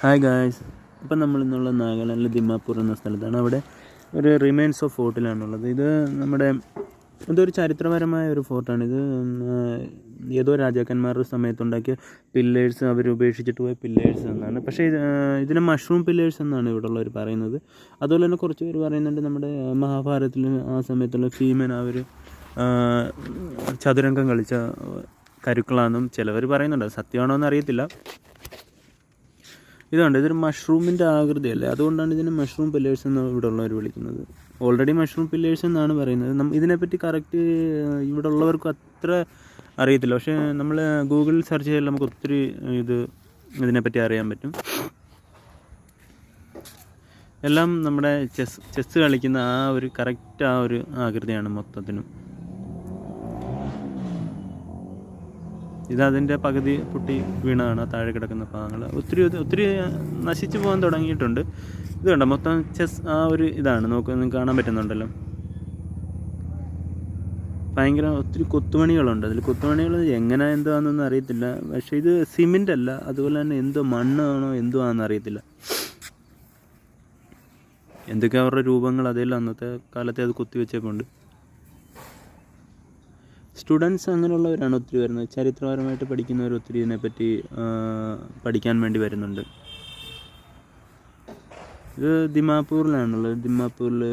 Hi guys ഇപ്പം നമ്മൾ ഇന്നുള്ള നാഗാലാൻഡിലെ ദിമാപൂർ എന്ന സ്ഥലത്താണ്. അവിടെ ഒരു റിമൈൻസ് ഓഫ് ഫോർട്ടിലാണുള്ളത് ഇത് നമ്മുടെ ഇതൊരു ചരിത്രപരമായ ഒരു ഫോർട്ടാണ്. ഇത് ഏതോ രാജാക്കന്മാരുടെ സമയത്തുണ്ടാക്കിയ പില്ലേഴ്സ് അവർ ഉപേക്ഷിച്ചിട്ട് പോയ പില്ലേഴ്സ് എന്നാണ്. പക്ഷേ ഇതിനെ മഷ്റൂം പില്ലേഴ്സ് എന്നാണ് ഇവിടെ ഉള്ളവർ പറയുന്നത്. അതുപോലെ തന്നെ കുറച്ച് പേര് പറയുന്നുണ്ട് നമ്മുടെ മഹാഭാരതത്തിൽ ആ സമയത്തുള്ള ഭീമൻ അവർ ചതുരംഗം കളിച്ച കരുക്കളാണെന്നും ചിലവർ പറയുന്നുണ്ട്. സത്യമാണോ എന്ന് അറിയത്തില്ല. ഇതുണ്ട് ഇതൊരു മഷ്റൂമിന്റെ ആകൃതിയല്ലേ? അതുകൊണ്ടാണ് ഇതിനെ മഷ്റൂം പില്ലേഴ്സ് എന്ന് ഇവിടെ ഉള്ളവർ വിളിക്കുന്നത്. ഓൾറെഡി മഷ്റൂം പില്ലേഴ്സ് എന്നാണ് പറയുന്നത്. ഇതിനെപ്പറ്റി കറക്റ്റ് ഇവിടെ ഉള്ളവർക്ക് അത്ര അറിയത്തില്ല. പക്ഷേ നമ്മൾ ഗൂഗിളിൽ സെർച്ച് ചെയ്താൽ നമുക്ക് ഒത്തിരി ഇത് ഇതിനെപ്പറ്റി അറിയാൻ പറ്റും. എല്ലാം നമ്മുടെ ചെസ് ചെസ് കളിക്കുന്ന ആ ഒരു കറക്റ്റ് ആ ഒരു ആകൃതിയാണ് മൊത്തത്തിനും. ഇത് അതിന്റെ പകുതി പൊട്ടി വീണതാണ് താഴെ കിടക്കുന്ന ഭാഗങ്ങൾ. ഒത്തിരി ഒത്തിരി നശിച്ചു പോകാൻ തുടങ്ങിയിട്ടുണ്ട്. ഇത് കണ്ടോ? മൊത്തം ചെസ് ആ ഒരു ഇതാണ്. നോക്ക് നിങ്ങൾക്ക് കാണാൻ പറ്റുന്നുണ്ടല്ലോ. ഭയങ്കര ഒത്തിരി കൊത്തുപണികളുണ്ട്. അതിൽ കൊത്തുപണികൾ എങ്ങനെ എന്താണെന്നൊന്നും അറിയത്തില്ല. പക്ഷേ ഇത് സിമെന്റ് അല്ല. അതുപോലെ തന്നെ എന്തോ മണ്ണാണോ എന്തോ ആണെന്ന് അറിയത്തില്ല. എന്തൊക്കെ അവരുടെ രൂപങ്ങൾ അതെല്ലാം അന്നത്തെ കാലത്തെ അത് കൊത്തിവെച്ചപ്പോൾ വെച്ചേക്കുണ്ട് സ്റ്റുഡൻസ് അങ്ങനെയുള്ളവരാണ് ഒത്തിരി വരുന്നത്. ചരിത്രപരമായിട്ട് പഠിക്കുന്നവർ ഒത്തിരി ഇതിനെപ്പറ്റി പഠിക്കാൻ വേണ്ടി വരുന്നുണ്ട്. ഇത് ദിമാപൂരിലാണുള്ളത് ദിമാപൂരിൽ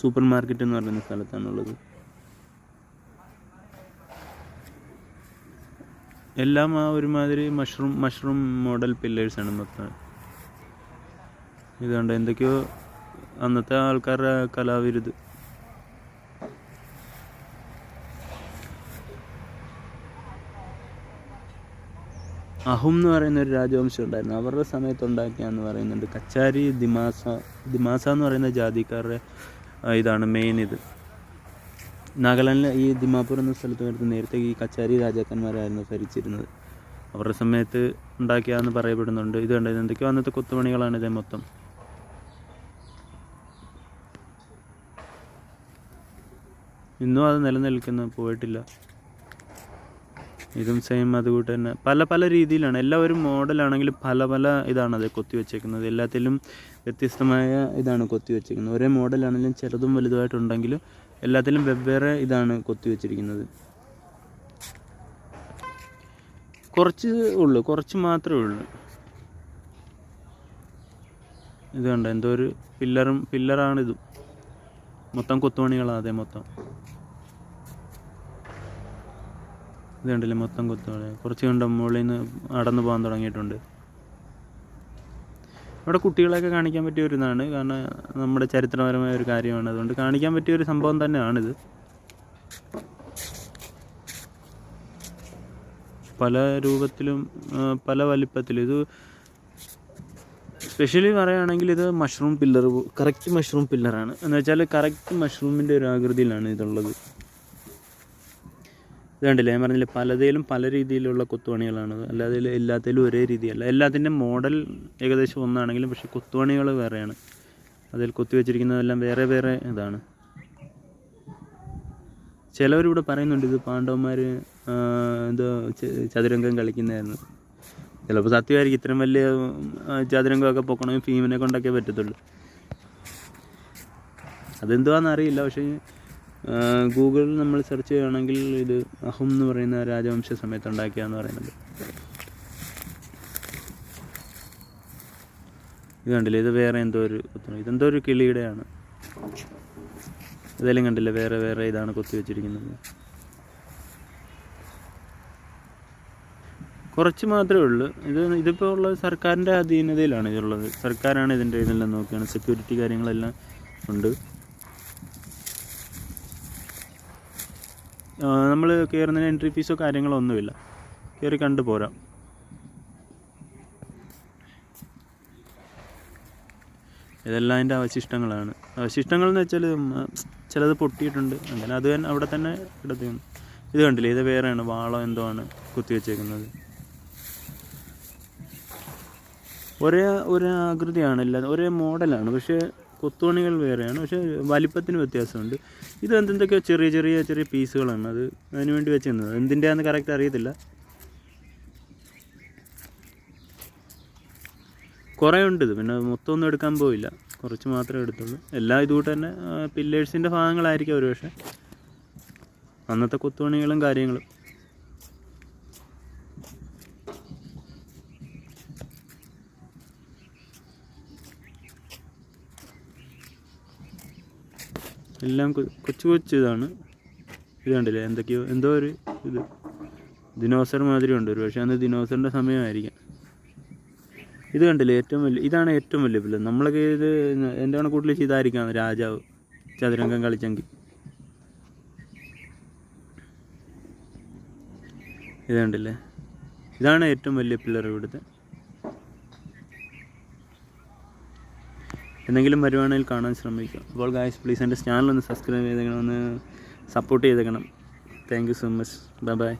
സൂപ്പർ മാർക്കറ്റ് എന്ന് പറയുന്ന സ്ഥലത്താണുള്ളത്. എല്ലാം ആ ഒരുമാതിരി മഷ്റൂം മഷ്റൂം മോഡൽ പില്ലേഴ്സാണ് മൊത്തം. ഇതുകൊണ്ട് എന്തൊക്കെയോ അന്നത്തെ ആൾക്കാരുടെ കലാവിരുത് അഹും എന്ന് പറയുന്ന ഒരു രാജവംശം ഉണ്ടായിരുന്നു അവരുടെ സമയത്ത് ഉണ്ടാക്കിയാന്ന് പറയുന്നുണ്ട് കച്ചാരി ദിമാസ. ദിമാസ എന്ന് പറയുന്ന ജാതിക്കാരുടെ ഇതാണ് മെയിൻ ഇത്. നാഗാലാൻഡിലെ ഈ ദിമാപൂർ എന്ന സ്ഥലത്ത് വരുന്ന നേരത്തെ ഈ കച്ചാരി രാജാക്കന്മാരായിരുന്നു ഭരിച്ചിരുന്നത്. അവരുടെ സമയത്ത് ഉണ്ടാക്കിയാന്ന് പറയപ്പെടുന്നുണ്ട്. ഇത് കണ്ടത് എന്തൊക്കെയോ അന്നത്തെ കൊത്തുപണികളാണ് ഇതേ മൊത്തം. ഇന്നും അത് നിലനിൽക്കുന്നു. പോയിട്ടില്ല. ഇതും സെയിം അതുകൂട്ട് തന്നെ. പല പല രീതിയിലാണ്. എല്ലാവരും മോഡലാണെങ്കിലും പല പല ഇതാണ് അത് കൊത്തി വെച്ചേക്കുന്നത്. എല്ലാത്തിലും വ്യത്യസ്തമായ ഇതാണ് കൊത്തി വെച്ചേക്കുന്നത്. ഒരേ മോഡലാണെങ്കിലും ചെറുതും വലുതുമായിട്ടുണ്ടെങ്കിലും എല്ലാത്തിലും വെവ്വേറെ ഇതാണ് കൊത്തി വെച്ചിരിക്കുന്നത്. കുറച്ച് ഉള്ളൂ. കുറച്ച് മാത്രമേ ഉള്ളൂ. ഇത് കണ്ട? എന്തോ ഒരു പില്ലറും പില്ലറാണിതും മൊത്തം കൊത്തുപണികളാണ് അതെ മൊത്തം. ഇത് കണ്ടില്ലേ? മൊത്തം കൊത്തുകളെ കുറച്ച് കണ്ട? മുകളിൽ നിന്ന് അടന്നു പോകാൻ തുടങ്ങിയിട്ടുണ്ട്. ഇവിടെ കുട്ടികളെയൊക്കെ കാണിക്കാൻ പറ്റിയ ഒരു ഇതാണ്. കാരണം നമ്മുടെ ചരിത്രപരമായ ഒരു കാര്യമാണ്. അതുകൊണ്ട് കാണിക്കാൻ പറ്റിയ ഒരു സംഭവം തന്നെയാണിത്. പല രൂപത്തിലും പല വലിപ്പത്തിലും. ഇത് സ്പെഷ്യലി പറയുകയാണെങ്കിൽ ഇത് മഷ്റൂം പില്ലർ കറക്റ്റ് മഷ്റൂം പില്ലറാണ് എന്ന് വെച്ചാൽ കറക്റ്റ് മഷ്റൂമിന്റെ ഒരു ആകൃതിയിലാണ് ഇതുള്ളത്. ഇത് കണ്ടില്ലേ? ഞാൻ പറഞ്ഞില്ലേ പലതിലും പല രീതിയിലുള്ള കൊത്തുപണികളാണ് അല്ലാതെ എല്ലാത്തിലും ഒരേ രീതിയല്ല. എല്ലാത്തിന്റെ മോഡൽ ഏകദേശം ഒന്നാണെങ്കിലും പക്ഷേ കൊത്തുപണികൾ വേറെയാണ്. അതിൽ കൊത്തി വെച്ചിരിക്കുന്നതെല്ലാം വേറെ വേറെ ഇതാണ്. ചിലവരിവിടെ പറയുന്നുണ്ട് ഇത് പാണ്ഡവന്മാർ എന്തോ ചതുരംഗം കളിക്കുന്നതായിരുന്നു. ചിലപ്പോൾ സത്യമായിരിക്കും ഇത്രയും വലിയ ചതുരംഗമൊക്കെ പൊക്കണമെങ്കിൽ ഭീമിനെ കൊണ്ടൊക്കെ പറ്റത്തുള്ളൂ. അതെന്തുവാണെന്നറിയില്ല പക്ഷേ ഗൂഗിളിൽ നമ്മൾ സെർച്ച് ചെയ്യുകയാണെങ്കിൽ ഇത് അഹും എന്ന് പറയുന്ന രാജവംശ സമയത്ത് ഉണ്ടാക്കിയാന്ന് പറയുന്നുണ്ട്. ഇത് കണ്ടില്ല? ഇത് വേറെ എന്തോ ഒരു. ഇതെന്തോ ഒരു കിളിയുടെയാണ്. ഇതെല്ലാം കണ്ടില്ല? വേറെ വേറെ ഇതാണ് കൊത്തി വെച്ചിരിക്കുന്നത്. കുറച്ച് മാത്രമേ ഉള്ളൂ. ഇത് ഇതിപ്പോൾ ഉള്ളത് സർക്കാരിന്റെ അധീനതയിലാണ് ഇതുള്ളത്. സർക്കാരാണ് ഇതിന്റെ ഇതെല്ലാം നോക്കുകയാണ്. സെക്യൂരിറ്റി കാര്യങ്ങളെല്ലാം ഉണ്ട്. നമ്മൾ കയറുന്നതിന് എൻട്രി ഫീസോ കാര്യങ്ങളോ ഒന്നുമില്ല. കയറി കണ്ടു പോരാം. ഇതെല്ലാം അതിന്റെ അവശിഷ്ടങ്ങളാണ്. അവശിഷ്ടങ്ങൾ എന്ന് വെച്ചാൽ ചിലത് പൊട്ടിയിട്ടുണ്ട്. അങ്ങനെ അത് തന്നെ അവിടെ തന്നെ കിടത്തിയാണ് ഇത് കണ്ടില്ലേ? ഇത് വേറെയാണ്. വാളോ എന്തോ ആണ് കുത്തിവെച്ചേക്കുന്നത് ഒരേ ഒരേ ആകൃതിയാണ് എല്ലാം ഒരേ മോഡലാണ് പക്ഷേ കൊത്തുപണികൾ വേറെയാണ്. പക്ഷേ വലിപ്പത്തിന് വ്യത്യാസമുണ്ട്. ഇത് എന്തെന്തൊക്കെയോ ചെറിയ ചെറിയ ചെറിയ പീസുകളാണ്. അത് അതിന് വേണ്ടി വെച്ചിരുന്നത്. എന്തിന്റെയാണെന്ന് കറക്റ്റ് അറിയത്തില്ല. കുറേ ഉണ്ട് ഇത്. പിന്നെ മൊത്തം ഒന്നും എടുക്കാൻ പോവില്ല കുറച്ച് മാത്രമേ എടുത്തുള്ളൂ. എല്ലാ ഇതുകൂട്ട് തന്നെ പില്ലേഴ്സിന്റെ ഭാഗങ്ങളായിരിക്കും ഒരു പക്ഷേ അന്നത്തെ കൊത്തുപണികളും കാര്യങ്ങളും. എല്ലാം കൊച്ചു കൊച്ചു ഇതാണ് ഇത് കണ്ടില്ലേ? എന്തൊക്കെയോ എന്തോ ഒരു ഇത്. ദിനോസർ മാതിരി ഉണ്ട് ഒരു പക്ഷേ അന്ന് ദിനോസറിന്റെ സമയമായിരിക്കാം. ഇത് കണ്ടില്ലേ? ഏറ്റവും വലിയ ഇതാണ് ഏറ്റവും വലിയ പിള്ളേർ നമ്മളൊക്കെ ഇത് എന്റെ കണക്കൂട്ടിൽ ഇതായിരിക്കാം രാജാവ്. ചതുരംഗം കളിച്ചെങ്കിൽ. ഇത് കണ്ടില്ലേ? ഇതാണ് ഏറ്റവും വലിയ പിള്ളേർ ഇവിടുത്തെ. എന്തെങ്കിലും വരുവാണെങ്കിൽ കാണാൻ ശ്രമിക്കുക. അപ്പോൾ ഗായ്സ് പ്ലീസ് എന്റെ ചാനൽ ഒന്ന് സബ്സ്ക്രൈബ് ചെയ്തേക്കണം ഒന്ന് സപ്പോർട്ട് ചെയ്തേക്കണം. Thank you so much bye bye